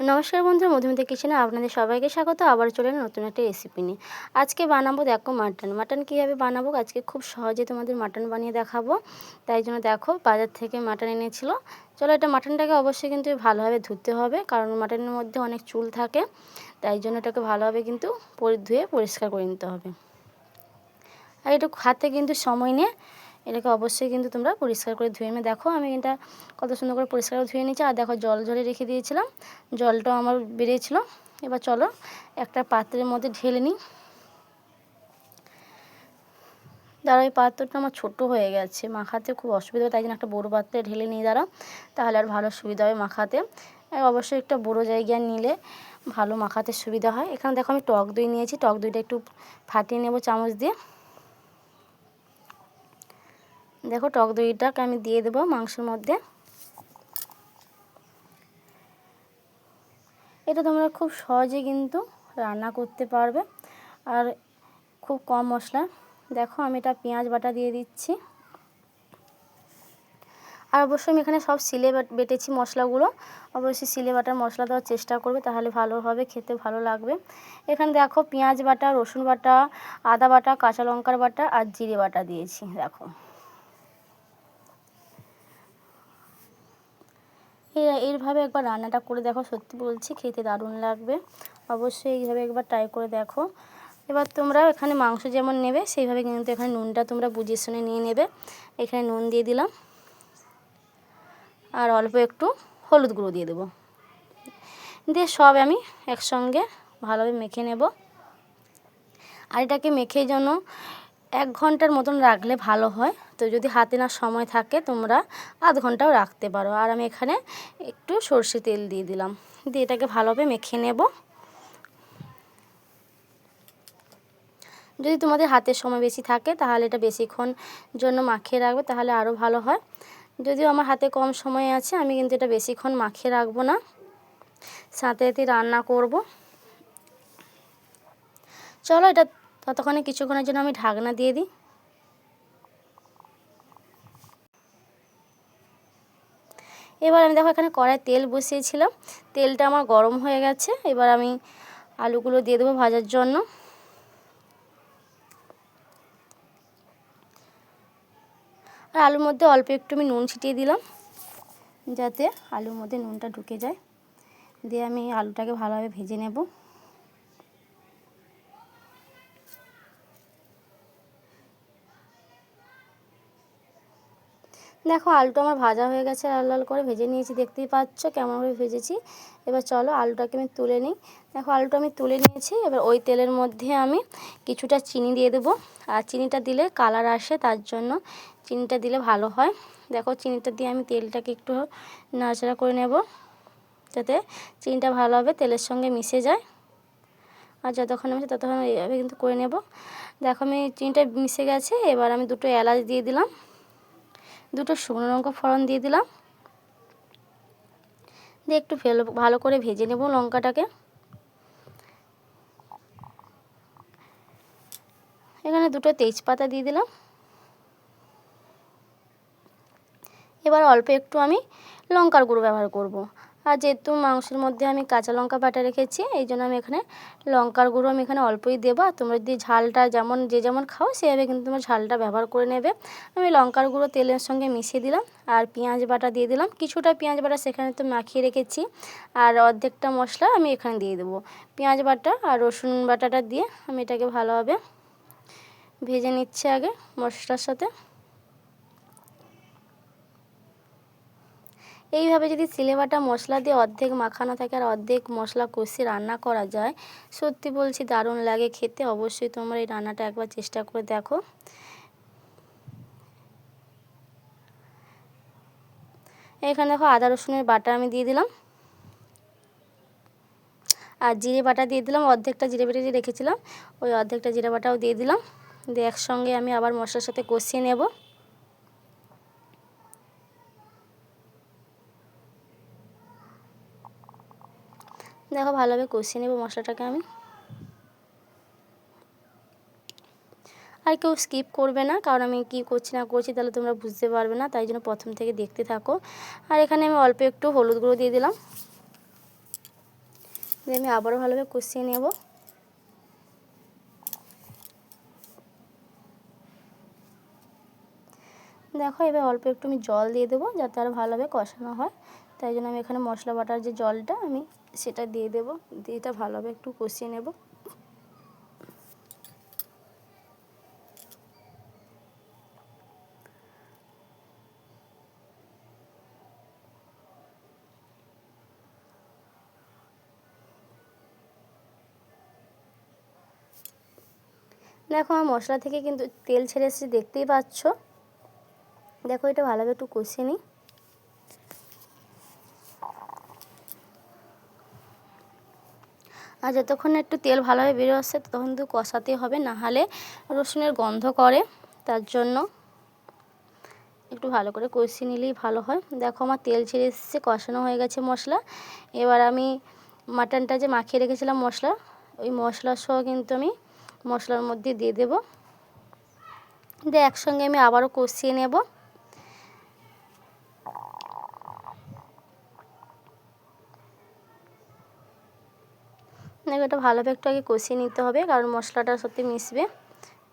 নমস্কার বন্ধুরা মধুমিতা কিচেনে আপনাদের সবাইকে স্বাগত। আবার চলে নতুন একটা রেসিপি নিয়ে। আজকে বানাবো দেখো মাটন মাটন কীভাবে বানাবো? আজকে খুব সহজে তোমাদের মাটন বানিয়ে দেখাবো। তাই জন্য দেখো, বাজার থেকে মাটন এনেছিল। চলো এটা মাটনটাকে অবশ্যই কিন্তু ভালোভাবে ধুতে হবে, কারণ মাটনের মধ্যে অনেক চুল থাকে। তাই জন্য এটাকে ভালোভাবে কিন্তু ধুয়ে পরিষ্কার করে নিতে হবে। আর একটু হাতে কিন্তু সময় নিয়ে এটাকে অবশ্যই কিন্তু তোমরা পরিষ্কার করে ধুয়ে নেবে দেখো। আমি এটা কত সুন্দর করে পরিষ্কার করে ধুয়ে নিচ্ছি আর দেখো, জল ঝরে রেখে দিয়েছিলাম। জলটাও আমার বেরিয়েছিল। এবার চলো, একটা পাত্রের মধ্যে ঢেলে নিই। দাঁড়া ওই পাত্রটা আমার ছোটো হয়ে গেছে। মাখাতে খুব অসুবিধা হয় তাই জন্য একটা বড়ো পাত্রে ঢেলে নিই। দাঁড়া তাহলে আর ভালো সুবিধা হবে মাখাতে। অবশ্যই একটা বড়ো জায়গায় নিলে ভালো মাখাতে সুবিধা হয়। এখানে দেখো, আমি টক দই নিয়েছি। টক দইটা একটু ফাটিয়ে নেব চামচ দিয়ে। দেখো টক দইটাকে আমি দিয়ে দেবো মাংসের মধ্যে। এটা তোমরা খুব সহজে কিন্তু রান্না করতে পারবে। আর খুব কম মশলা। দেখো আমি এটা পেঁয়াজ বাটা দিয়ে দিচ্ছি। আর অবশ্যই আমি এখানে সব সিলে বেটেছি মশলাগুলো। অবশ্যই সিলে বাটার মশলা দেওয়ার চেষ্টা করবে, তাহলে ভালো হবে, খেতে ভালো লাগবে। এখানে দেখো পেঁয়াজ বাটা, রসুন বাটা, আদা বাটা, কাঁচা লঙ্কার বাটা আর জিরে বাটা দিয়েছি, দেখো। এইভাবে একবার রান্নাটা করে দেখো। সত্যি বলছি, খেতে দারুণ লাগবে। অবশ্যই এইভাবে একবার ট্রাই করে দেখো। এবার তোমরা এখানে মাংস যেমন নেবে, সেইভাবে কিন্তু এখানে নুনটা তোমরা বুঝে শুনে নিয়ে নেবে। এখানে নুন দিয়ে দিলাম। আর অল্প একটু হলুদ গুঁড়ো দিয়ে দেবো। দিয়ে সব আমি একসঙ্গে ভালোভাবে মেখে নেব। আর এটাকে মেখে যেন এক ঘণ্টার মতন রাখলে ভালো হয়। তো যদি হাতে না সময় থাকে, তোমরা আধ ঘন্টাও রাখতে পারো। আর আমি এখানে একটু সর্ষে তেল দিয়ে দিলাম। দিয়ে এটাকে ভালোভাবে মেখে নেব। যদি তোমাদের হাতের সময় বেশি থাকে, তাহলে এটা বেশিক্ষণ জন্য মাখিয়ে রাখবে, তাহলে আরও ভালো হয়। যদিও আমার হাতে কম সময় আছে, আমি কিন্তু এটা বেশিক্ষণ মাখিয়ে রাখব না। সাথে সাথে রান্না করব। চলো এটা ততক্ষণে কিছুক্ষণের জন্য আমি ঢাকনা দিয়ে দিই। এবার আমি দেখো এখানে কড়াই তেল বসিয়েছিলাম। তেলটা আমার গরম হয়ে গেছে। এবার আমি আলুগুলো দিয়ে দেবো ভাজার জন্য। আর আলুর মধ্যে অল্প একটু আমি নুন ছিটিয়ে দিলাম, যাতে আলুর মধ্যে নুনটা ঢুকে যায়। দিয়ে আমি আলুটাকে ভালোভাবে ভেজে নেব। দেখো, আলুটা আমার ভাজা হয়ে গেছে, লাল লাল করে ভেজে নিয়েছি, দেখতেই পাচ্ছ কেমনভাবে ভেজেছি। এবার চলো, আলুটাকে আমি তুলে নিই। দেখো, আলুটা আমি তুলে নিয়েছি, এবার ওই তেলের মধ্যে আমি কিছুটা চিনি দিয়ে দেবো। আর চিনিটা দিলে কালার আসে, তার জন্য চিনিটা দিলে ভালো হয়। দেখো, চিনিটা দিয়ে আমি তেলটাকে একটু নাড়াচাড়া করে নেব, যাতে চিনিটা ভালোভাবে তেলের সঙ্গে মিশে যায়। আর যতক্ষণ আমি ততক্ষণ এইভাবে কিন্তু করে নেব। দেখো, আমি চিনিটা মিশে গেছে, এবার আমি দুটো এলাচ দিয়ে দিলাম। দুটো শুকনো লঙ্কা ফোড়ন দিয়ে দিলাম। দিয়ে একটু ভালো করে ভেজে নেব লঙ্কাটাকে। এখানে দুটো তেজপাতা দিয়ে দিলাম। এবার অল্প একটু আমি লঙ্কার গুঁড়ো ব্যবহার করব। আর যেহেতু মাংসের মধ্যে আমি কাঁচা লঙ্কা বাটা রেখেছি, এই জন্য আমি এখানে লঙ্কার গুঁড়ো আমি এখানে অল্পই দেবো। আর তোমরা যদি ঝালটা যেমন, যে যেমন খাও, সেভাবে কিন্তু তোমার ঝালটা ব্যবহার করে নেবে। আমি লঙ্কার গুঁড়ো তেলের সঙ্গে মিশিয়ে দিলাম আর পেঁয়াজ বাটা দিয়ে দিলাম। কিছুটা পেঁয়াজ বাটা সেখানে তো মাখিয়ে রেখেছি। আর অর্ধেকটা মশলা আমি এখানে দিয়ে দেবো। পেঁয়াজ বাটা আর রসুন বাটাটা দিয়ে আমি এটাকে ভালোভাবে ভেজে নিচ্ছি আগে মশলার সাথে। এইভাবে যদি সিলেবাটা মশলা দিয়ে অর্ধেক মাখানো থাকে আর অর্ধেক মশলা কষিয়ে রান্না করা যায়, সত্যি বলছি দারুণ লাগে খেতে। অবশ্যই তোমরা এই রান্নাটা একবার চেষ্টা করে দেখো। এখানে দেখো আদা, রসুনের বাটা আমি দিয়ে দিলাম। আর জিরে বাটা দিয়ে দিলাম, অর্ধেকটা জিরে বেটে রেখেছিলাম, ওই অর্ধেকটা জিরে বাটাও দিয়ে দিলাম। দিয়ে একসঙ্গে আমি আবার মশলার সাথে কষিয়ে নেব। দেখো ভালোভাবে কষিয়ে নেব মশলাটাকে আমি। আর কেউ স্কিপ করবে না, কারণ আমি কি করছি না করছি তাহলে তোমরা বুঝতে পারবে না, তাই জন্য প্রথম থেকে দেখতে থাকো। আর এখানে আমি অল্প একটু হলুদ গুঁড়ো দিয়ে দিলাম। দিয়ে আমি আবারও ভালোভাবে কষিয়ে নেব। দেখো এবার অল্প একটু আমি জল দিয়ে দেবো, যাতে আরও ভালোভাবে কষানো হয়। তাই জন্য আমি এখানে মশলা বাটার যে জলটা আমি সেটা দিয়ে দেবো। দিয়ে এটা ভালোভাবে একটু কষিয়ে নেব। দেখো, আমার মশলা থেকে কিন্তু তেল ছেড়ে এসেছে, দেখতেই পাচ্ছ। দেখো, এটা ভালোভাবে একটু কষিয়ে নিই। আর যতক্ষণ একটু তেল ভালোভাবে বেরো আসছে, ততক্ষণ কিন্তু কষাতে হবে না হলে রসুনের গন্ধ করে, তার জন্য একটু ভালো করে কষিয়ে নিলেই ভালো হয়। দেখো আমার তেল ছেড়ে এসেছে, কষানো হয়ে গেছে মশলা। এবার আমি মাটনটা যে মাখিয়ে রেখেছিলাম মশলা, ওই মশলা সহ কিন্তু আমি মশলার মধ্যে দিয়ে দেব। দিয়ে একসঙ্গে আমি আবারও কষিয়ে নেব। এটা ভালোভাবে একটু আগে কষিয়ে নিতে হবে, কারণ মশলাটা সত্যি মিশবে,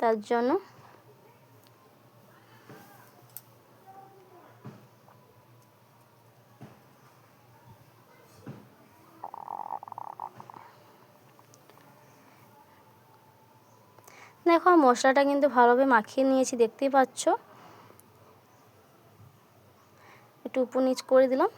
তার জন্য। দেখো, মশলাটা কিন্তু ভালোভাবে মাখিয়ে নিয়েছি, দেখতেই পাচ্ছ। একটু উপর নিচ করে দিলাম।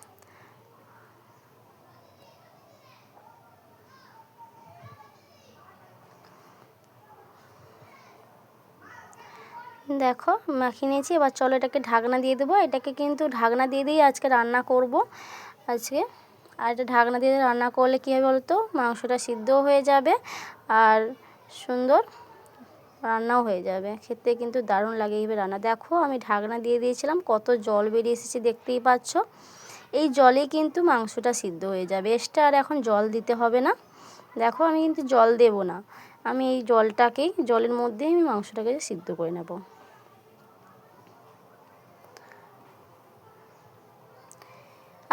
দেখো মাখিয়ে নিয়েছি, এবার চলো এটাকে ঢাকনা দিয়ে দেবো। এটাকে কিন্তু ঢাকনা দিয়ে দিয়েই আজকে রান্না করব। আজকে আর এটা ঢাকনা দিয়ে রান্না করলে কী হবে বলতো? মাংসটা সিদ্ধও হয়ে যাবে আর সুন্দর রান্নাও হয়ে যাবে। খেতে কিন্তু দারুণ লাগে এইভাবে রান্না। দেখো আমি ঢাকনা দিয়ে দিয়েছিলাম, কত জল বেরিয়ে এসেছে, দেখতেই পাচ্ছ? এই জলে কিন্তু মাংসটা সিদ্ধ হয়ে যাবে। এক্সট্রা আর এখন জল দিতে হবে না। দেখো আমি কিন্তু জল দেব না। আমি এই জলটাকেই, জলের মধ্যেই আমি মাংসটাকে সিদ্ধ করে নেব।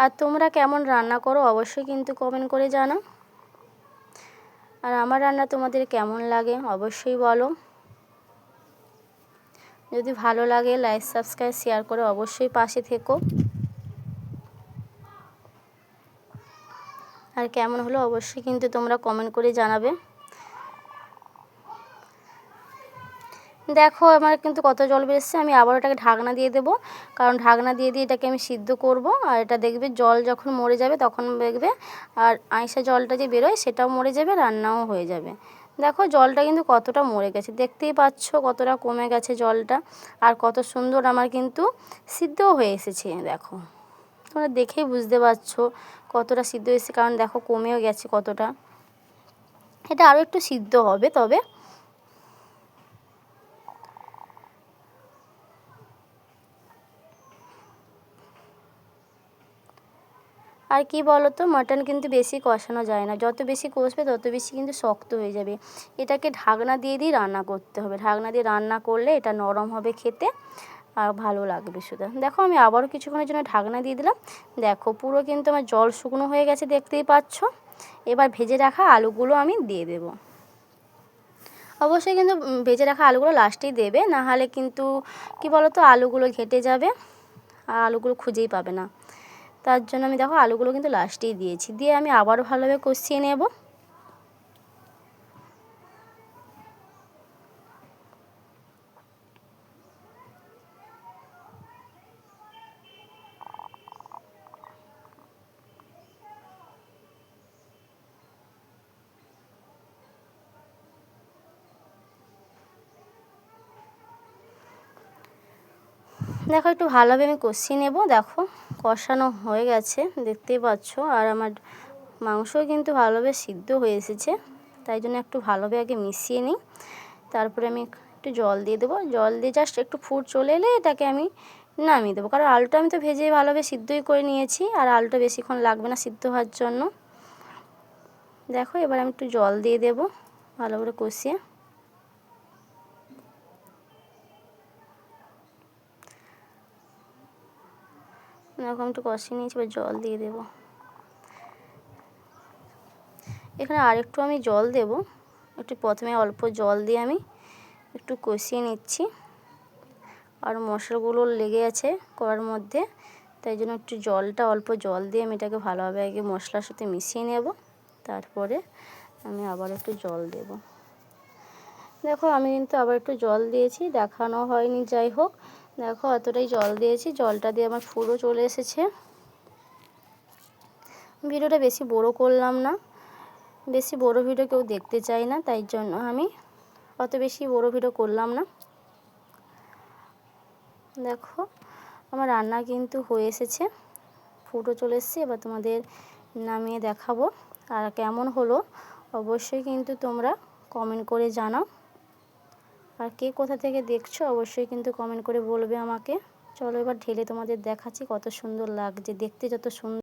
আর তোমরা কেমন রান্না করো অবশ্যই কিন্তু কমেন্ট করে জানাও। আর আমার রান্না তোমাদের কেমন লাগে অবশ্যই বলো। যদি ভালো লাগে লাইক সাবস্ক্রাইব শেয়ার করে অবশ্যই পাশে থেকো। আর কেমন হলো অবশ্যই কিন্তু তোমরা কমেন্ট করে জানাবে। দেখো আমার কিন্তু কত জল বেরোচ্ছে, আমি আবার ওটাকে ঢাকনা দিয়ে দেবো। কারণ ঢাকনা দিয়ে দিয়ে এটাকে আমি সিদ্ধ করব, আর এটা দেখবে জল যখন মরে যাবে তখন দেখবে, আর আইসা জলটা যে বেরোয় সেটাও মরে যাবে, রান্নাও হয়ে যাবে। দেখো জলটা কিন্তু কতটা মরে গেছে, দেখতেই পাচ্ছ কতটা কমে গেছে জলটা, আর কত সুন্দর আমার কিন্তু সিদ্ধও হয়ে এসেছে, দেখো। তোমরা দেখেই বুঝতে পারছ কতটা সিদ্ধ হয়েছে, কারণ দেখো কমেও গেছে কতটা। এটা আরও একটু সিদ্ধ হবে, তবে আর কি বলো তো মাটন কিন্তু বেশি কষানো যায় না। যত বেশি কষবে, তত বেশি কিন্তু শক্ত হয়ে যাবে। এটাকে ঢাকনা দিয়ে দিয়ে রান্না করতে হবে। ঢাকনা দিয়ে রান্না করলে এটা নরম হবে খেতে আর ভালো লাগবে শুধু। দেখো, আমি আবারও কিছুক্ষণের জন্য ঢাকনা দিয়ে দিলাম। দেখো, পুরো কিন্তু আমার জল শুকনো হয়ে গেছে, দেখতেই পাচ্ছ। এবার ভেজে রাখা আলুগুলো আমি দিয়ে দেব। অবশ্যই কিন্তু ভেজে রাখা আলুগুলো লাস্টেই দেবে। না হলে কিন্তু, কি বলো তো আলুগুলো ঘেটে যাবে। আর আলুগুলো খুঁজেই পাবে না। তার জন্য আমি দেখো আলুগুলো কিন্তু লাস্টেই দিয়েছি। দিয়ে আমি আবারও ভালোভাবে কষিয়ে নেব। দেখো একটু ভালোভাবে আমি কষিয়ে নেব, দেখো। কষানো হয়ে গেছে, দেখতেই পাচ্ছ। আর আমার মাংসও কিন্তু ভালোভাবে সিদ্ধ হয়ে এসেছে, তাই জন্য একটু ভালোভাবে আগে মিশিয়ে নিই। তারপরে আমি একটু জল দিয়ে দেবো। জল দিয়ে জাস্ট একটু ফুট চলে এলে এটাকে আমি নামিয়ে দেবো। কারণ আলুটা আমি তো ভেজে ভালোভাবে সিদ্ধই করে নিয়েছি, আর আলুটা বেশিক্ষণ লাগবে না সিদ্ধ হওয়ার জন্য। দেখো, এবার আমি একটু জল দিয়ে দেবো ভালো করে কষিয়ে। এরকম একটু কষিয়ে নিয়েছি, এবার জল দিয়ে দেবো। এখানে আরেকটু আমি জল দেব। একটু প্রথমে অল্প জল দিয়ে আমি একটু কষিয়ে নিচ্ছি। আর মশলাগুলো লেগে আছে কড়ার মধ্যে, তাই জন্য একটু জলটা, অল্প জল দিয়ে আমি এটাকে ভালোভাবে আগে মশলার সাথে মিশিয়ে নেব। তারপরে আমি আবার একটু জল দেব। দেখো আমি কিন্তু আবার একটু জল দিয়েছি, দেখানো হয়নি, যাই হোক। দেখো, এতটাই জল দিয়েছি। জলটা দিয়ে আমার ফুলও চলে এসেছে। ভিডিওটা বেশি বড় করলাম না। বেশি বড় ভিডিও কেউ দেখতে চায় না, তাই জন্য আমি অত বেশি বড় ভিডিও করলাম না। দেখো, আমার রান্না কিন্তু হয়ে এসেছে। ফুটো চলে এসছে, এবার তোমাদের নামিয়ে দেখাবো। আর কেমন হলো, অবশ্যই কিন্তু তোমরা কমেন্ট করে জানাও। আর কে কোথা থেকে দেখছ অবশ্যই কিন্তু কমেন্ট করে বলবে আমাকে। চলো এবার ঢেলে তোমাদের দেখাচ্ছি কত সুন্দর লাগছে। দেখতে যত সুন্দর